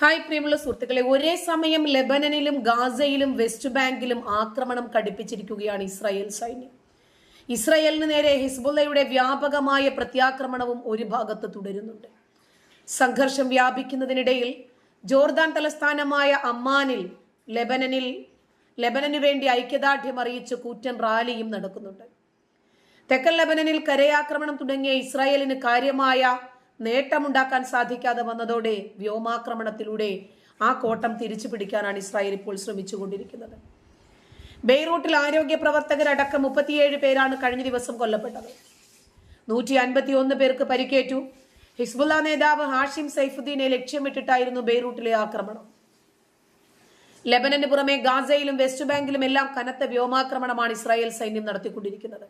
Hi പ്രിയമുള്ള സുഹൃത്തുക്കളെ ഒരേ സമയം ലെബനനിലും ഗാസയിലും വെസ്റ്റ് ബാങ്കിലും ആക്രമണം കടുപ്പിച്ചിരിക്കുകയാണ് ഇസ്രായേൽ സൈന്യം. ഇസ്രായേലിന് നേരെ ഹിസ്ബുല്ലയുടെ വ്യാപകമായ പ്രത്യാക്രമണവും ഒരു ഭാഗത്ത് തുടരുന്നുണ്ട്. സംഘർഷം വ്യാപിക്കുന്നതിനിടയിൽ ജോർദാൻ തലസ്ഥാനമായ അമ്മാനിൽ ലെബനനിൽ ലെബനനു വേണ്ടി ഐക്യദാർഢ്യം അറിയിച്ച് കൂറ്റൻ റാലിയും നടക്കുന്നുണ്ട്. തെക്കൻ ലെബനനിൽ കരയാക്രമണം തുടങ്ങിയ ഇസ്രായേലിന് കാര്യമായ നേട്ടമുണ്ടാക്കാൻ സാധിക്കാതെ വന്നതോടെ വ്യോമാക്രമണത്തിലൂടെ ആ കോട്ടം തിരിച്ചു പിടിക്കാനാണ് ഇസ്രായേൽ ഇപ്പോൾ ശ്രമിച്ചുകൊണ്ടിരിക്കുന്നത്. ബെയ്റൂട്ടിൽ ആരോഗ്യ പ്രവർത്തകരടക്കം മുപ്പത്തിയേഴ് പേരാണ് കഴിഞ്ഞ ദിവസം കൊല്ലപ്പെട്ടത്. നൂറ്റി അൻപത്തി ഒന്ന് പേർക്ക് പരിക്കേറ്റു. ഹിസ്ബുല്ല നേതാവ് ഹാഷിം സൈഫുദ്ദീനെ ലക്ഷ്യമിട്ടിട്ടായിരുന്നു ബെയ്റൂട്ടിലെ ആക്രമണം. ലെബനന് പുറമെ ഗാസയിലും വെസ്റ്റ് ബാങ്കിലും എല്ലാം കനത്ത വ്യോമാക്രമണമാണ് ഇസ്രായേൽ സൈന്യം നടത്തിക്കൊണ്ടിരിക്കുന്നത്.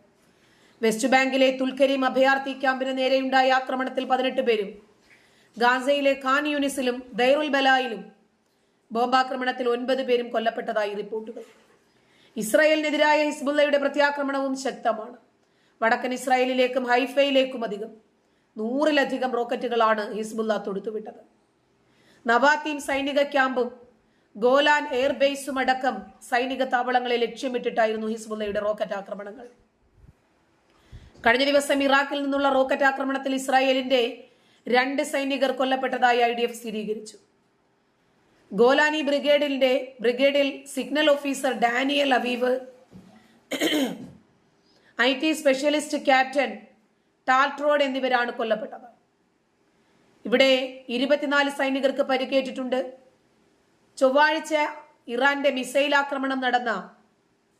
വെസ്റ്റ് ബാങ്കിലെ തുൽക്കരീം അഭയാർത്ഥി ക്യാമ്പിന് നേരെയുണ്ടായ ആക്രമണത്തിൽ പതിനെട്ട് പേരും ഗാസയിലെ ഖാൻ യൂണിസിലും ദൈറുൽ ബലായിലും ബോംബാക്രമണത്തിൽ ഒൻപത് പേരും കൊല്ലപ്പെട്ടതായി റിപ്പോർട്ടുകൾ. ഇസ്രായേലിനെതിരായ ഹിസ്ബുല്ലയുടെ പ്രത്യാക്രമണവും ശക്തമാണ്. വടക്കൻ ഇസ്രായേലിലേക്കും ഹൈഫയിലേക്കും അധികം നൂറിലധികം റോക്കറ്റുകളാണ് ഹിസ്ബുല്ല തൊടുത്തുവിട്ടത്. നവാത്തീം സൈനിക ക്യാമ്പും ഗോലാൻ എയർബേസും അടക്കം സൈനിക താവളങ്ങളെ ലക്ഷ്യമിട്ടിട്ടായിരുന്നു ഹിസ്ബുല്ലയുടെ റോക്കറ്റ് ആക്രമണങ്ങൾ. കഴിഞ്ഞ ദിവസം ഇറാഖിൽ നിന്നുള്ള റോക്കറ്റ് ആക്രമണത്തിൽ ഇസ്രായേലിന്റെ രണ്ട് സൈനികർ കൊല്ലപ്പെട്ടതായി ഐ ഡി എഫ് സ്ഥിരീകരിച്ചു. ഗോലാനി ബ്രിഗേഡിന്റെ ബ്രിഗേഡിൽ signal officer Daniel Aviv I T specialist captain ടാൽട്രോഡ് എന്നിവരാണ് കൊല്ലപ്പെട്ടത്. ഇവിടെ ഇരുപത്തിനാല് സൈനികർക്ക് പരിക്കേറ്റിട്ടുണ്ട്. ചൊവ്വാഴ്ച ഇറാന്റെ മിസൈൽ ആക്രമണം നടന്ന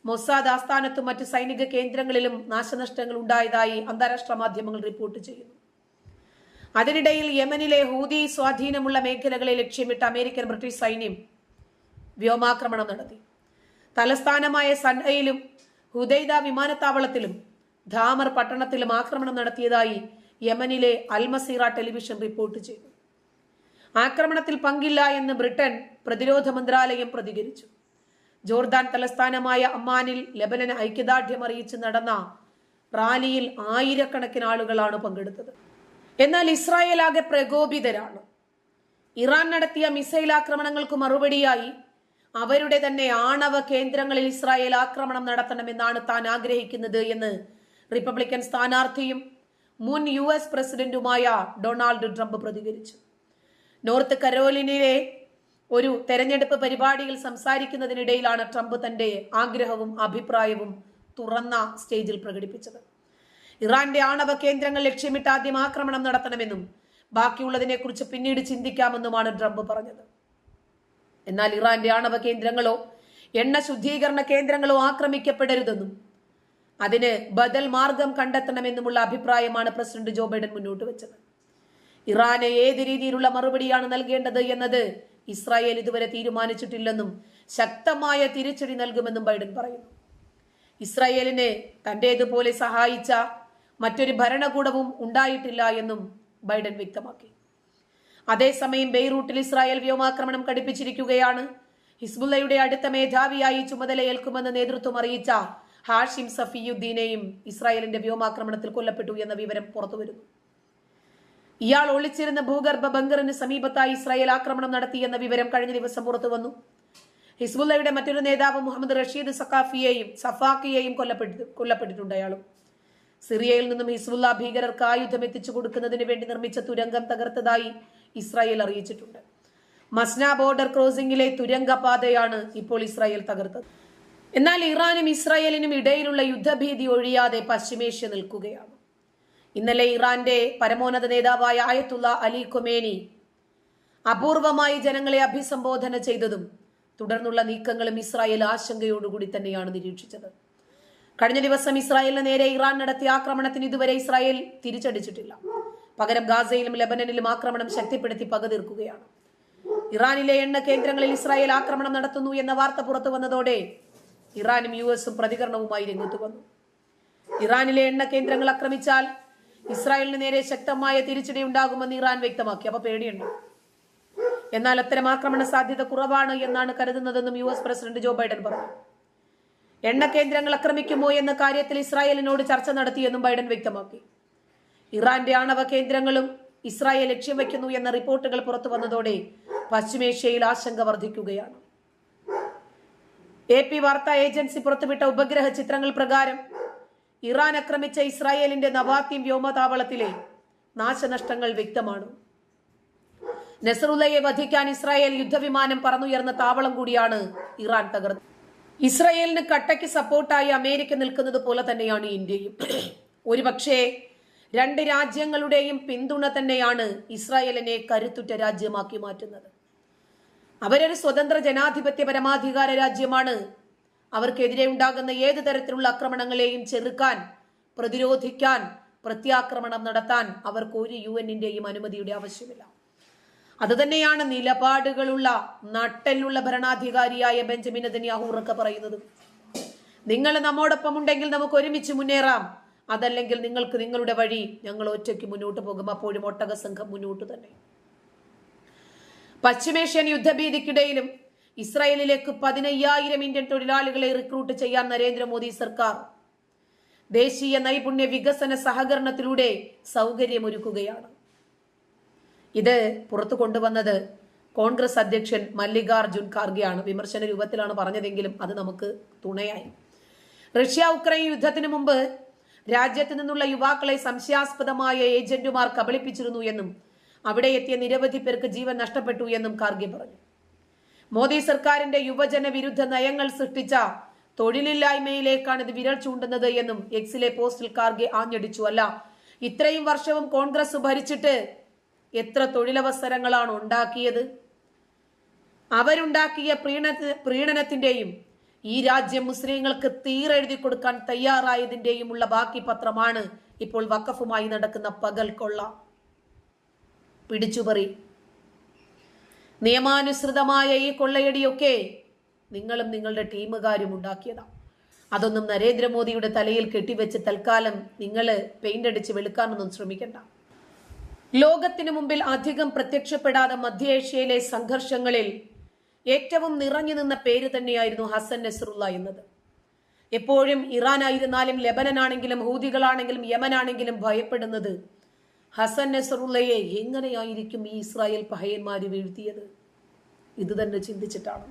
മൊസാദ് ആസ്ഥാനത്തും മറ്റ് സൈനിക കേന്ദ്രങ്ങളിലും നാശനഷ്ടങ്ങൾ ഉണ്ടായതായി അന്താരാഷ്ട്ര മാധ്യമങ്ങൾ റിപ്പോർട്ട് ചെയ്യുന്നു. അതിനിടയിൽ യമനിലെ ഹൂതി സ്വാധീനമുള്ള മേഖലകളെ ലക്ഷ്യമിട്ട് അമേരിക്കൻ ബ്രിട്ടീഷ് സൈന്യം വ്യോമാക്രമണം നടത്തി. തലസ്ഥാനമായ സൻഹയിലും ഹുദൈദ വിമാനത്താവളത്തിലും ധാമർ പട്ടണത്തിലും ആക്രമണം നടത്തിയതായി യമനിലെ അൽമസീറ ടെലിവിഷൻ റിപ്പോർട്ട് ചെയ്തു. ആക്രമണത്തിൽ പങ്കില്ല എന്ന് ബ്രിട്ടൻ പ്രതിരോധ മന്ത്രാലയം പ്രതികരിച്ചു. ജോർദാൻ തലസ്ഥാനമായ അമ്മാനിൽ ലബനന് ഐക്യദാർഢ്യം അറിയിച്ച് നടന്ന റാലിയിൽ ആയിരക്കണക്കിന് ആളുകളാണ് പങ്കെടുത്തത്. എന്നാൽ ഇസ്രായേൽ ആകെ പ്രകോപിതരാണ്. ഇറാൻ നടത്തിയ മിസൈൽ ആക്രമണങ്ങൾക്ക് മറുപടിയായി അവരുടെ തന്നെ ആണവ കേന്ദ്രങ്ങളിൽ ഇസ്രായേൽ ആക്രമണം നടത്തണമെന്നാണ് താൻ ആഗ്രഹിക്കുന്നത് എന്ന് റിപ്പബ്ലിക്കൻ സ്ഥാനാർത്ഥിയും മുൻ യു എസ് പ്രസിഡന്റുമായ ഡൊണാൾഡ് ട്രംപ് പ്രതികരിച്ചു. നോർത്ത് കരോലിനയിലെ ഒരു തെരഞ്ഞെടുപ്പ് പരിപാടിയിൽ സംസാരിക്കുന്നതിനിടയിലാണ് ട്രംപ് തന്റെ ആഗ്രഹവും അഭിപ്രായവും തുറന്ന സ്റ്റേജിൽ പ്രകടിപ്പിച്ചത്. ഇറാന്റെ ആണവ കേന്ദ്രങ്ങൾ ലക്ഷ്യമിട്ട് ആദ്യം ആക്രമണം നടത്തണമെന്നും ബാക്കിയുള്ളതിനെക്കുറിച്ച് പിന്നീട് ചിന്തിക്കാമെന്നുമാണ് ട്രംപ് പറഞ്ഞത്. എന്നാൽ ഇറാന്റെ ആണവ കേന്ദ്രങ്ങളോ എണ്ണ ശുദ്ധീകരണ കേന്ദ്രങ്ങളോ ആക്രമിക്കപ്പെടരുതെന്നും അതിന് ബദൽ മാർഗം കണ്ടെത്തണമെന്നുമുള്ള അഭിപ്രായമാണ് പ്രസിഡന്റ് ജോ ബൈഡൻ മുന്നോട്ട് വെച്ചത്. ഇറാന് ഏത് രീതിയിലുള്ള മറുപടിയാണ് നൽകേണ്ടത് എന്നത് ഇസ്രായേൽ ഇതുവരെ തീരുമാനിച്ചിട്ടില്ലെന്നും ശക്തമായ തിരിച്ചടി നൽകുമെന്നും ബൈഡൻ പറയുന്നു. ഇസ്രായേലിനെ തന്റേതുപോലെ സഹായിച്ച മറ്റൊരു ഭരണകൂടവും ഉണ്ടായിട്ടില്ല എന്നും ബൈഡൻ വ്യക്തമാക്കി. അതേസമയം ബെയ്റൂട്ടിൽ ഇസ്രായേൽ വ്യോമാക്രമണം കടുപ്പിച്ചിരിക്കുകയാണ് ഹിസ്ബുല്ലയുടെ അടുത്ത മേധാവിയായി ചുമതലയേൽക്കുമെന്ന് നേതൃത്വം അറിയിച്ച ഹാഷിം സഫിയുദ്ദീനെയും ഇസ്രായേലിന്റെ വ്യോമാക്രമണത്തിൽ കൊല്ലപ്പെട്ടു എന്ന വിവരം പുറത്തുവരുന്നു. ഇയാൾ ഒളിച്ചിരുന്ന ഭൂഗർഭ ബങ്കറിന് സമീപത്തായി ഇസ്രായേൽ ആക്രമണം നടത്തിയെന്ന വിവരം കഴിഞ്ഞ ദിവസം പുറത്തു വന്നു. ഹിസ്ബുല്ലയുടെ മറ്റൊരു നേതാവ് മുഹമ്മദ് റഷീദ് സഖാഫിയെയും സഫാക്കിയെയും കൊല്ലപ്പെട്ടു കൊല്ലപ്പെട്ടിട്ടുണ്ട് അയാളും. സിറിയയിൽ നിന്നും ഹിസ്ബുല്ല ഭീകരർക്ക് ആയുധം എത്തിച്ചു കൊടുക്കുന്നതിന് വേണ്ടി നിർമ്മിച്ച തുരങ്കം തകർത്തതായി ഇസ്രായേൽ അറിയിച്ചിട്ടുണ്ട്. മസ്ന ബോർഡർ ക്രോസിംഗിലെ തുരങ്കപാതയാണ് ഇപ്പോൾ ഇസ്രായേൽ തകർത്തത്. എന്നാൽ ഇറാനും ഇസ്രായേലിനും ഇടയിലുള്ള യുദ്ധഭീതി ഒഴിയാതെ പശ്ചിമേഷ്യ നിൽക്കുകയാണ്. ഇന്നലെ ഇറാന്റെ പരമോന്നത നേതാവായ ആയത്തുള്ള അലി കൊമേനി അപൂർവമായി ജനങ്ങളെ അഭിസംബോധന ചെയ്തതും തുടർന്നുള്ള നീക്കങ്ങളും ഇസ്രായേൽ ആശങ്കയോടുകൂടി തന്നെയാണ് നിരീക്ഷിച്ചത്. കഴിഞ്ഞ ദിവസം ഇസ്രായേലിന് നേരെ ഇറാൻ നടത്തിയ ആക്രമണത്തിന് ഇതുവരെ ഇസ്രായേൽ തിരിച്ചടിച്ചിട്ടില്ല. പകരം ഗാസയിലും ലബനനിലും ആക്രമണം ശക്തിപ്പെടുത്തി പകതീർക്കുകയാണ്. ഇറാനിലെ എണ്ണ കേന്ദ്രങ്ങളിൽ ഇസ്രായേൽ ആക്രമണം നടത്തുന്നു എന്ന വാർത്ത പുറത്തു വന്നതോടെ ഇറാനും യു എസും പ്രതികരണവുമായി രംഗത്ത് വന്നു. ഇറാനിലെ എണ്ണ കേന്ദ്രങ്ങൾ ആക്രമിച്ചാൽ ഇസ്രായേലിന് നേരെ ശക്തമായ തിരിച്ചടി ഉണ്ടാകുമെന്ന് ഇറാൻ വ്യക്തമാക്കി. അപ്പൊ പേടിയുണ്ട്. എന്നാൽ അത്തരം ആക്രമണ സാധ്യത കുറവാണ് എന്നാണ് കരുതുന്നതെന്നും U S president Joe Biden പറഞ്ഞു. എണ്ണ കേന്ദ്രങ്ങൾ ആക്രമിക്കുമോ എന്ന കാര്യത്തിൽ ഇസ്രായേലിനോട് ചർച്ച നടത്തിയെന്നും ബൈഡൻ വ്യക്തമാക്കി. ഇറാന്റെ ആണവ കേന്ദ്രങ്ങളും ഇസ്രായേൽ ലക്ഷ്യം വയ്ക്കുന്നു എന്ന റിപ്പോർട്ടുകൾ പുറത്തു വന്നതോടെ പശ്ചിമേഷ്യയിൽ ആശങ്ക വർദ്ധിക്കുകയാണ്. എ പി വാർത്താ ഏജൻസി പുറത്തുവിട്ട ഉപഗ്രഹ ചിത്രങ്ങൾ പ്രകാരം ഇറാൻ ആക്രമിച്ച ഇസ്രായേലിന്റെ നവാത്യം വ്യോമതാവളത്തിലെ നാശനഷ്ടങ്ങൾ വ്യക്തമാണ്. നെസറുലയെ വധിക്കാൻ ഇസ്രായേൽ യുദ്ധവിമാനം പറന്നുയർന്ന താവളം കൂടിയാണ് ഇറാൻ തകർന്നത്. ഇസ്രായേലിന് കട്ടയ്ക്ക് സപ്പോർട്ടായി അമേരിക്ക നിൽക്കുന്നത് പോലെ തന്നെയാണ് ഇന്ത്യയും. ഒരുപക്ഷേ രണ്ട് രാജ്യങ്ങളുടെയും പിന്തുണ തന്നെയാണ് ഇസ്രായേലിനെ കരുത്തുറ്റ രാജ്യമാക്കി മാറ്റുന്നത്. അവരൊരു സ്വതന്ത്ര ജനാധിപത്യ പരമാധികാര രാജ്യമാണ്. അവർക്കെതിരെ ഉണ്ടാകുന്ന ഏത് തരത്തിലുള്ള ആക്രമണങ്ങളെയും ചെറുക്കാൻ പ്രതിരോധിക്കാൻ പ്രത്യാക്രമണം നടത്താൻ അവർക്ക് ഒരു യു എന്നിന്റെയും അനുമതിയുടെ ആവശ്യമില്ല. അതുതന്നെയാണ് നിലപാടുകളുള്ള നട്ടലുള്ള ഭരണാധികാരിയായ ബെഞ്ചമിൻ ഉറക്കെ പറയുന്നത്. നിങ്ങൾ നമ്മോടൊപ്പം ഉണ്ടെങ്കിൽ നമുക്ക് ഒരുമിച്ച് മുന്നേറാം. അതല്ലെങ്കിൽ നിങ്ങൾക്ക് നിങ്ങളുടെ വഴി ഞങ്ങൾ ഒറ്റയ്ക്ക് മുന്നോട്ട് പോകും. അപ്പോഴും ഒട്ടക സംഘം മുന്നോട്ട് തന്നെ. പശ്ചിമേഷ്യൻ യുദ്ധഭീതിക്കിടയിലും ഇസ്രായേലിലേക്ക് പതിനയ്യായിരം ഇന്ത്യൻ തൊഴിലാളികളെ റിക്രൂട്ട് ചെയ്യാൻ നരേന്ദ്രമോദി സർക്കാർ. ദേശീയ നൈപുണ്യ വികസന സഹകരണത്തിലൂടെ സൗകര്യമൊരുക്കുകയാണ്. ഇത് പുറത്തു കൊണ്ടുവന്നത് കോൺഗ്രസ് അധ്യക്ഷൻ മല്ലികാർജുൻ ഖാർഗെയാണ്. വിമർശന രൂപത്തിലാണ് പറഞ്ഞതെങ്കിലും അത് നമുക്ക് തുണയായി. റഷ്യ ഉക്രൈൻ യുദ്ധത്തിന് മുമ്പ് രാജ്യത്ത് നിന്നുള്ള യുവാക്കളെ സംശയാസ്പദമായ ഏജന്റുമാർ കബളിപ്പിച്ചിരുന്നു എന്നും അവിടെ എത്തിയ നിരവധി പേർക്ക് ജീവൻ നഷ്ടപ്പെട്ടു എന്നും ഖാർഗെ പറഞ്ഞു. മോദി സർക്കാരിന്റെ യുവജന വിരുദ്ധ നയങ്ങൾ സൃഷ്ടിച്ച തൊഴിലില്ലായ്മയിലേക്കാണ് ഇത് വിരൽ ചൂണ്ടുന്നത് എന്നും എക്സിലെ പോസ്റ്റിൽ കാർഗെ ആഞ്ഞടിച്ചു അല്ല ഇത്രയും വർഷവും കോൺഗ്രസ് ഭരിച്ചിട്ട് എത്ര തൊഴിലവസരങ്ങളാണ് ഉണ്ടാക്കിയത്? അവരുണ്ടാക്കിയ പ്രീണ പ്രീണനത്തിന്റെയും ഈ രാജ്യം മുസ്ലിങ്ങൾക്ക് തീരെഴുതി കൊടുക്കാൻ തയ്യാറായതിന്റെയും ഉള്ള ബാക്കി പത്രമാണ് ഇപ്പോൾ വക്കഫുമായി നടക്കുന്ന പകൽ കൊള്ള. പിടിച്ചുപറി. നിയമാനുസൃതമായ ഈ കൊള്ളയടിയൊക്കെ നിങ്ങളും നിങ്ങളുടെ ടീമുകാരും ഉണ്ടാക്കിയതാണ് അതൊന്നും നരേന്ദ്രമോദിയുടെ തലയിൽ കെട്ടിവെച്ച് തൽക്കാലം നിങ്ങൾ പെയിന്റ് അടിച്ച് വെളുക്കാനൊന്നും ശ്രമിക്കണ്ട. ലോകത്തിനു മുമ്പിൽ അധികം പ്രത്യക്ഷപ്പെടാതെ മധ്യേഷ്യയിലെ സംഘർഷങ്ങളിൽ ഏറ്റവും നിറഞ്ഞു നിന്ന പേര് തന്നെയായിരുന്നു ഹസൻ നസറുല്ല എന്നത്. എപ്പോഴും ഇറാൻ ആയിരുന്നാലും ലെബനനാണെങ്കിലും ഹൂതികളാണെങ്കിലും യമനാണെങ്കിലും ഭയപ്പെടുന്നത് ഹസൻ നസറുള്ളയെ എങ്ങനെയായിരിക്കും ഈ ഇസ്രായേൽ പഹയന്മാര് വീഴ്ത്തിയത്? ഇത് തന്നെ ചിന്തിച്ചിട്ടാണ്.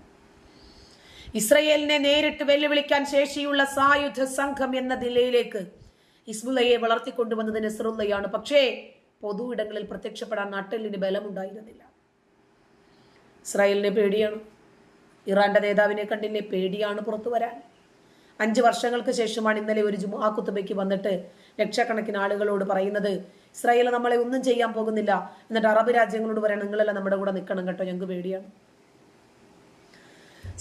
ഇസ്രയേലിനെ നേരിട്ട് വെല്ലുവിളിക്കാൻ ശേഷിയുള്ള സായുധ സംഘം എന്ന നിലയിലേക്ക് ഇസ്മുലയെ വളർത്തിക്കൊണ്ടുവന്നത് നെസറുള്ളയാണ്. പക്ഷേ പൊതു ഇടങ്ങളിൽ പ്രത്യക്ഷപ്പെടാൻ നട്ടലിന് ബലമുണ്ടായിരുന്നില്ല. ഇസ്രായേലിനെ പേടിയാണ്. ഇറാന്റെ നേതാവിനെ കണ്ടില്ലേ? പേടിയാണ് പുറത്തു വരാൻ. അഞ്ച് വർഷങ്ങൾക്ക് ശേഷമാണ് ഇന്നലെ ഒരു ജുമാ കുത്തുബയ്ക്ക് വന്നിട്ട് ലക്ഷക്കണക്കിന് ആളുകളോട് പറയുന്നത് ഇസ്രായേൽ നമ്മളെ ഒന്നും ചെയ്യാൻ പോകുന്നില്ല. എന്നിട്ട് അറബ് രാജ്യങ്ങളോട് പറയണം നിങ്ങളെല്ലാം നമ്മുടെ കൂടെ നിൽക്കണം കേട്ടോ ഞങ്ങൾക്ക് പേടിയാണ്.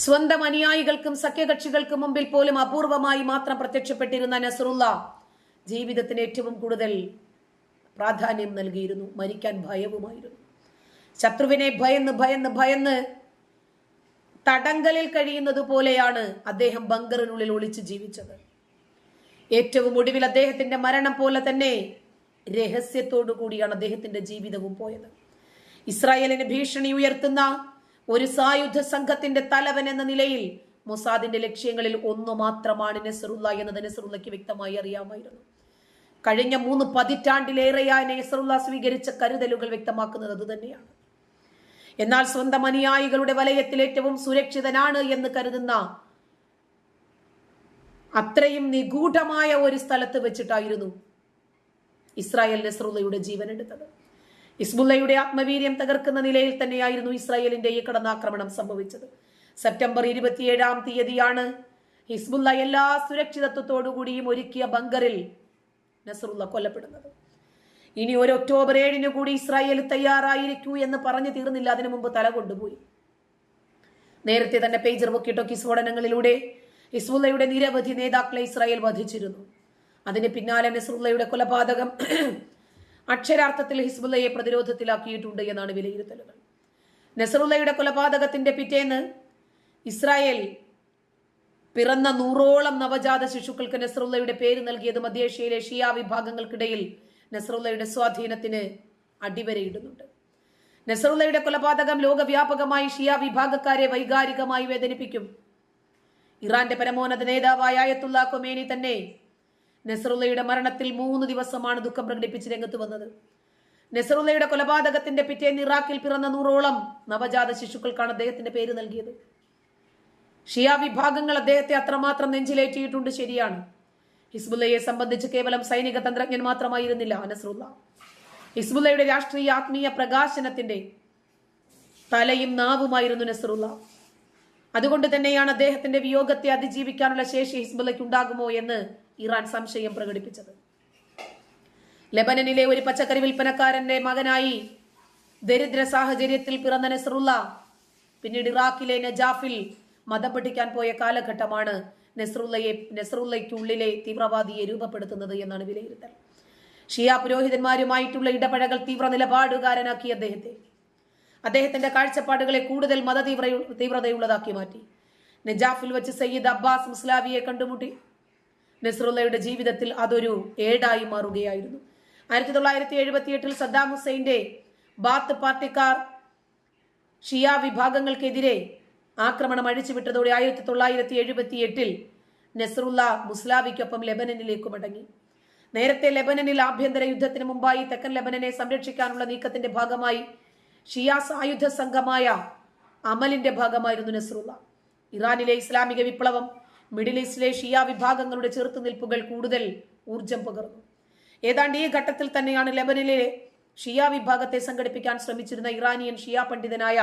സ്വന്തം അനുയായികൾക്കും സഖ്യകക്ഷികൾക്കും മുമ്പിൽ പോലും അപൂർവമായി മാത്രം പ്രത്യക്ഷപ്പെട്ടിരുന്ന നസറുല്ല ജീവിതത്തിന് ഏറ്റവും കൂടുതൽ പ്രാധാന്യം നൽകിയിരുന്നു മരിക്കാൻ ഭയവുമായിരുന്നു. ശത്രുവിനെ ഭയന്ന് ഭയന്ന് ഭയന്ന് തടങ്കലിൽ കഴിയുന്നത് പോലെയാണ് അദ്ദേഹം ബങ്കറിനുള്ളിൽ ഒളിച്ച് ജീവിച്ചത്. ഏറ്റവും ഒടുവിൽ അദ്ദേഹത്തിന്റെ മരണം പോലെ തന്നെ രഹസ്യത്തോടു കൂടിയാണ് അദ്ദേഹത്തിന്റെ ജീവിതവും പോയത്. ഇസ്രായേലിന് ഭീഷണി ഉയർത്തുന്ന ഒരു സായുധ സംഘത്തിന്റെ തലവൻ എന്ന നിലയിൽ മൊസാദിന്റെ ലക്ഷ്യങ്ങളിൽ ഒന്നു മാത്രമാണ് നെസറുല്ല എന്നത് നെസറുല്ലയ്ക്ക് വ്യക്തമായി അറിയാമായിരുന്നു. കഴിഞ്ഞ മൂന്ന് പതിറ്റാണ്ടിലേറെയായി നെസറുല്ല സ്വീകരിച്ച കരുതലുകൾ വ്യക്തമാക്കുന്നത് അത് തന്നെയാണ് എന്നാൽ സ്വന്തം അനുയായികളുടെ വലയത്തിൽ ഏറ്റവും സുരക്ഷിതനാണ് എന്ന് കരുതുന്ന അത്രയും നിഗൂഢമായ ഒരു സ്ഥലത്ത് വെച്ചിട്ടായിരുന്നു ഇസ്രായേൽ നസറുല്ലയുടെ ജീവൻ എടുത്തത്. ഇസ്ബുല്ലയുടെ ആത്മവീര്യം തകർക്കുന്ന നിലയിൽ തന്നെയായിരുന്നു ഇസ്രായേലിന്റെ ഈ കടന്നാക്രമണം സംഭവിച്ചത്. സെപ്റ്റംബർ ഇരുപത്തിയേഴാം തീയതിയാണ് ഹിസ്ബുല്ല എല്ലാ സുരക്ഷിതത്വത്തോടുകൂടിയും ഒരുക്കിയ ബങ്കറിൽ നസറുല്ല കൊല്ലപ്പെടുന്നത്. ഇനി ഒരു ഒക്ടോബർ ഏഴിന് കൂടി ഇസ്രായേൽ തയ്യാറായിരിക്കൂ എന്ന് പറഞ്ഞു തീർന്നില്ല. അതിനു മുമ്പ് തല കൊണ്ടുപോയി. നേരത്തെ തന്നെ പേജർ ബുക്കിട്ടോ സ്ഫോടനങ്ങളിലൂടെ ഹിസ്ബുല്ലയുടെ നിരവധി നേതാക്കളെ ഇസ്രായേൽ വധിച്ചിരുന്നു. അതിന് പിന്നാലെ നസറുല്ലയുടെ കൊലപാതകം അക്ഷരാർത്ഥത്തിൽ ഹിസ്ബുല്ലയെ പ്രതിരോധത്തിലാക്കിയിട്ടുണ്ട് എന്നാണ് വിലയിരുത്തലുകൾ. നെസറുള്ളയുടെ കൊലപാതകത്തിന്റെ പിറ്റേന്ന് ഇസ്രായേൽ പിറന്ന നൂറോളം നവജാത ശിശുക്കൾക്ക് നെസറുള്ളയുടെ പേര് നൽകിയത് മധ്യേഷ്യയിലെ ഷിയ വിഭാഗങ്ങൾക്കിടയിൽ നെസറുള്ളയുടെ സ്വാധീനത്തിന് അടിവരയിടുന്നുണ്ട്. നെസറുള്ളയുടെ കൊലപാതകം ലോകവ്യാപകമായി ഷിയ വിഭാഗക്കാരെ വൈകാരികമായി വേദനിപ്പിക്കും. ഇറാന്റെ പരമോന്നത നേതാവായ അയത്തുള്ള കൊമേനി തന്നെ നസറുല്ലയുടെ മരണത്തിൽ മൂന്ന് ദിവസമാണ് ദുഃഖം പ്രകടിപ്പിച്ച് രംഗത്ത് വന്നത്. നെസറുല്ലയുടെ കൊലപാതകത്തിന്റെ പിറ്റേന്ന് ഇറാഖിൽ പിറന്ന നൂറോളം നവജാത ശിശുക്കൾക്കാണ് അദ്ദേഹത്തിന്റെ പേര് നൽകിയത്. ഷിയാ വിഭാഗങ്ങൾ അദ്ദേഹത്തെ അത്രമാത്രം നെഞ്ചിലേറ്റിയിട്ടുണ്ട് ശരിയാണ്. ഹിസ്ബുല്ലയെ സംബന്ധിച്ച് കേവലം സൈനിക തന്ത്രജ്ഞൻ മാത്രമായിരുന്നില്ല നസറുല്ല ഹിസ്ബുല്ലയുടെ രാഷ്ട്രീയ ആത്മീയ പ്രകാശനത്തിന്റെ തലയും നാവുമായിരുന്നു നസറുല്ല അതുകൊണ്ട് തന്നെയാണ് അദ്ദേഹത്തിന്റെ വിയോഗത്തെ അതിജീവിക്കാനുള്ള ശേഷി ഹിസ്ബുല്ലയ്ക്ക് ഉണ്ടാകുമോ എന്ന് ഇറാൻ സംശയം പ്രകടിപ്പിച്ചത്. ലെബനനിലെ ഒരു പച്ചക്കറി വിൽപ്പനക്കാരന്റെ മകനായി ദരിദ്ര സാഹചര്യത്തിൽ പിറന്ന നെസറുള്ള പിന്നീട് ഇറാഖിലെ നജാഫിൽ മതം പഠിക്കാൻ പോയ കാലഘട്ടമാണ് നെസറുള്ളയെ നെസറുള്ളയ്ക്കുള്ളിലെ തീവ്രവാദിയെ രൂപപ്പെടുത്തുന്നത് എന്നാണ് വിലയിരുത്തൽ. ഷിയ പുരോഹിതന്മാരുമായിട്ടുള്ള ഇടപഴകൽ തീവ്ര നിലപാടുകാരനാക്കി അദ്ദേഹത്തെ. അദ്ദേഹത്തിന്റെ കാഴ്ചപ്പാടുകളെ കൂടുതൽ മത തീവ്ര തീവ്രതയുള്ളതാക്കി മാറ്റി. നജാഫിൽ വെച്ച് സയ്യിദ് അബ്ബാസ് മുസ്ലാവിയെ കണ്ടുമുട്ടി. നസ്രുള്ളയുടെ ജീവിതത്തിൽ അതൊരു ഏടായി മാറുകയായിരുന്നു. ആയിരത്തി തൊള്ളായിരത്തി എഴുപത്തി എട്ടിൽ സദ്ദാം ഹുസൈന്റെ ബാത്ത് പാർട്ടിക്കാർ ഷിയ വിഭാഗങ്ങൾക്കെതിരെ ആക്രമണം അഴിച്ചുവിട്ടതോടെ ആയിരത്തി തൊള്ളായിരത്തി എഴുപത്തി എട്ടിൽ മുസ്ലാവിക്കൊപ്പം ലെബനനിലേക്ക് മടങ്ങി. നേരത്തെ ലെബനനിൽ ആഭ്യന്തര യുദ്ധത്തിന് മുമ്പായി തെക്കൻ ലെബനനെ സംരക്ഷിക്കാനുള്ള നീക്കത്തിന്റെ ഭാഗമായി ഷിയാ സായുധ സംഘമായ അമലിന്റെ ഭാഗമായിരുന്നു നസറുല്ല ഇറാനിലെ ഇസ്ലാമിക വിപ്ലവം മിഡിൽ ഈസ്റ്റിലെ ഷിയ വിഭാഗങ്ങളുടെ ചെറുത്തുനിൽപ്പുകൾ കൂടുതൽ ഊർജം പകർന്നു. ഏതാണ്ട് ഈ ഘട്ടത്തിൽ തന്നെയാണ് ലെബനിലെ ഷിയ വിഭാഗത്തെ സംഘടിപ്പിക്കാൻ ശ്രമിച്ചിരുന്ന ഇറാനിയൻ ഷിയ പണ്ഡിതനായ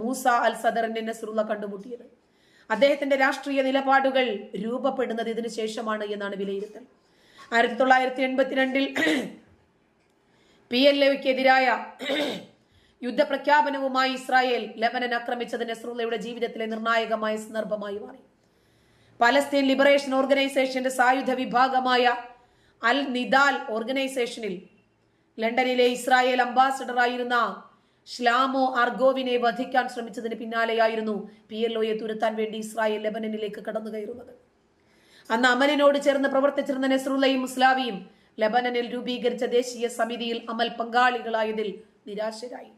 മൂസ അൽ സദറിനെ നസറുള്ള കണ്ടുമുട്ടിയത്. അദ്ദേഹത്തിന്റെ രാഷ്ട്രീയ നിലപാടുകൾ രൂപപ്പെടുന്നത് ഇതിനു ശേഷമാണ് എന്നാണ് വിലയിരുത്തൽ. ആയിരത്തി തൊള്ളായിരത്തി എൺപത്തിരണ്ടിൽ പി എൽ എക്കെതിരായ യുദ്ധപ്രഖ്യാപനവുമായി ഇസ്രായേൽ ലെബനൻ ആക്രമിച്ചത് നെസ്രുള്ളയുടെ ജീവിതത്തിലെ നിർണായകമായ സന്ദർഭമായി മാറി. പലസ്തീൻ ലിബറേഷൻ ഓർഗനൈസേഷന്റെ സായുധ വിഭാഗമായ അൽ നിദാൽ ഓർഗനൈസേഷനിൽ ലണ്ടനിലെ ഇസ്രായേൽ അംബാസഡറായിരുന്ന ഷ്ലാമോ അർഗോവിനെ വധിക്കാൻ ശ്രമിച്ചതിന് പിന്നാലെയായിരുന്നു പി എൽ ഒയെ തുരത്താൻ വേണ്ടി ഇസ്രായേൽ ലെബനനിലേക്ക് കടന്നു കയറുന്നത് അന്ന് അമലിനോട് ചേർന്ന് പ്രവർത്തിച്ചിരുന്ന നെസ്രുലയും മുസ്ലാവിയും ലബനനിൽ രൂപീകരിച്ച ദേശീയ സമിതിയിൽ അമൽ പങ്കാളികളായതിൽ നിരാശരായി.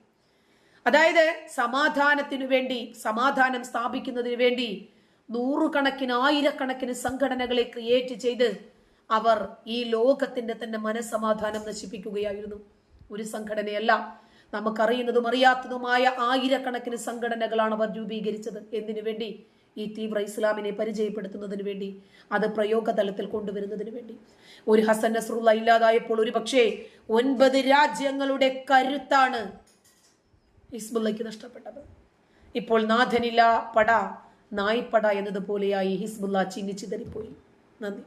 അതായത് സമാധാനത്തിനു വേണ്ടി സമാധാനം സ്ഥാപിക്കുന്നതിന് വേണ്ടി നൂറുകണക്കിന് ആയിരക്കണക്കിന് സംഘടനകളെ ക്രിയേറ്റ് ചെയ്ത് അവർ ഈ ലോകത്തിന്റെ തന്നെ മനസ്സമാധാനം നശിപ്പിക്കുകയായിരുന്നു. ഒരു സംഘടനയല്ല. നമുക്കറിയുന്നതും അറിയാത്തതുമായ ആയിരക്കണക്കിന് സംഘടനകളാണ് അവർ രൂപീകരിച്ചത്. എന്തിനു വേണ്ടി? ഈ തീവ്ര ഇസ്ലാമിനെ പരിചയപ്പെടുത്തുന്നതിന് വേണ്ടി അത് പ്രയോഗതലത്തിൽ കൊണ്ടുവരുന്നതിന് വേണ്ടി. ഒരു ഹസൻ നസ്രുള്ള ഇല്ലാതായപ്പോൾ ഒരു പക്ഷേ ഒൻപത് രാജ്യങ്ങളുടെ കരുത്താണ് ഹിസ്ബുള്ളയ്ക്ക് നഷ്ടപ്പെട്ടത്. ഇപ്പോൾ നാഥനില്ല പട നായ്പട എന്നതുപോലെയായി ഹിസ്ബുള്ള ചിന്നിച്ചിതറിപ്പോയി നന്ദി.